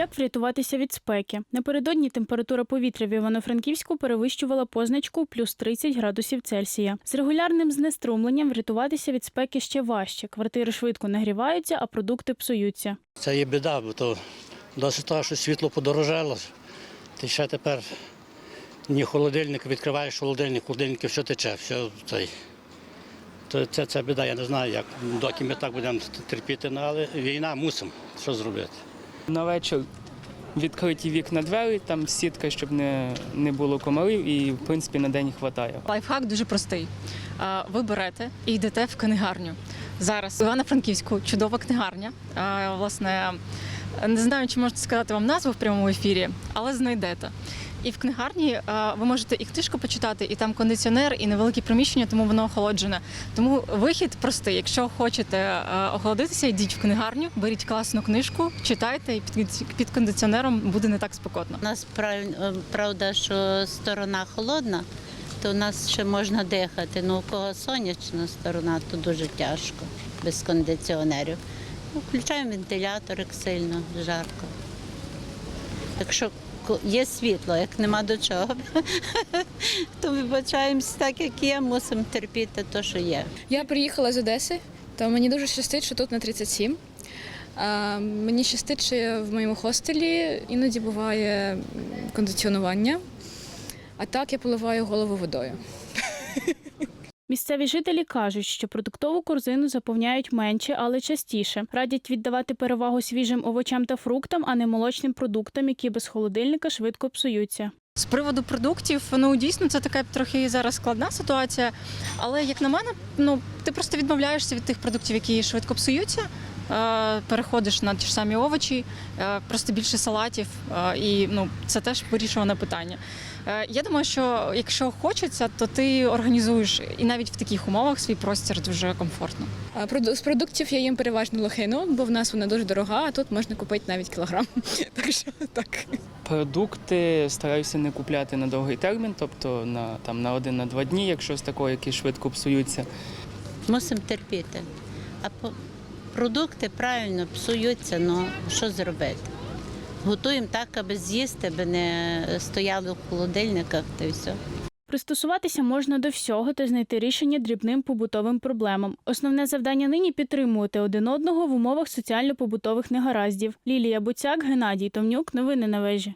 Як врятуватися від спеки? Напередодні температура повітря в Івано-Франківську перевищувала позначку плюс 30 градусів Цельсія. З регулярним знеструмленням врятуватися від спеки ще важче. Квартири швидко нагріваються, а продукти псуються. Це є біда, бо то досить того, що світло подорожало. Ти ще тепер ні холодильник, відкриваєш холодильник, холодильник все тече, все цей. То це, це біда, я не знаю, як доки ми так будемо терпіти, ну, але війна мусимо. Що зробити? На вечір відкриті вікна двері, там сітка, щоб не, не було комарів, і в принципі на день вистачає. Лайфхак дуже простий. Ви берете і йдете в книгарню. Зараз в Івано-Франківську чудова книгарня. Власне, не знаю, чи можете сказати вам назву в прямому ефірі, але знайдете. І в книгарні а, ви можете і книжку почитати, і там кондиціонер, і невелике приміщення, тому воно охолоджене. Тому вихід простий. Якщо хочете а, охолодитися, йдіть в книгарню, беріть класну книжку, читайте, і під, кондиціонером буде не так спекотно. У нас е, правда, що сторона холодна, то у нас ще можна дихати. Ну, у кого сонячна сторона, то дуже тяжко без кондиціонерів. Ну, включаємо вентилятор, як сильно жарко. Якщо є світло, як нема до чого, то вибачаємось так, як є, мусимо терпіти те, що є. Я приїхала з Одеси, то мені дуже щастить, що тут на 37. А, мені щастить, що в моєму хостелі іноді буває кондиціонування, а так я поливаю голову водою. Місцеві жителі кажуть, що продуктову корзину заповняють менше, але частіше. Радять віддавати перевагу свіжим овочам та фруктам, а не молочним продуктам, які без холодильника швидко псуються. З приводу продуктів, ну дійсно це така трохи зараз складна ситуація. Але як на мене, ну ти просто відмовляєшся від тих продуктів, які швидко псуються. е, Переходиш на ті ж самі овочі, е, просто більше салатів, е, і ну це теж вирішуване питання. Е, Я думаю, що якщо хочеться, то ти організуєш і навіть в таких умовах свій простір дуже комфортно. З продуктів я їм переважно лохину, бо в нас вона дуже дорога, а тут можна купити навіть кілограм. Так що так. Продукти стараюся не купляти на довгий термін, тобто на, там, на один на два дні, якщо з такого, які швидко псуються. Мусимо терпіти. А продукти правильно псуються, ну що зробити? Готуємо так, аби з'їсти, аби не стояли в холодильниках та й все. Пристосуватися можна до всього та знайти рішення дрібним побутовим проблемам. Основне завдання нині підтримувати один одного в умовах соціально-побутових негараздів. Лілія Буцяк, Геннадій Томнюк. Новини на вежі.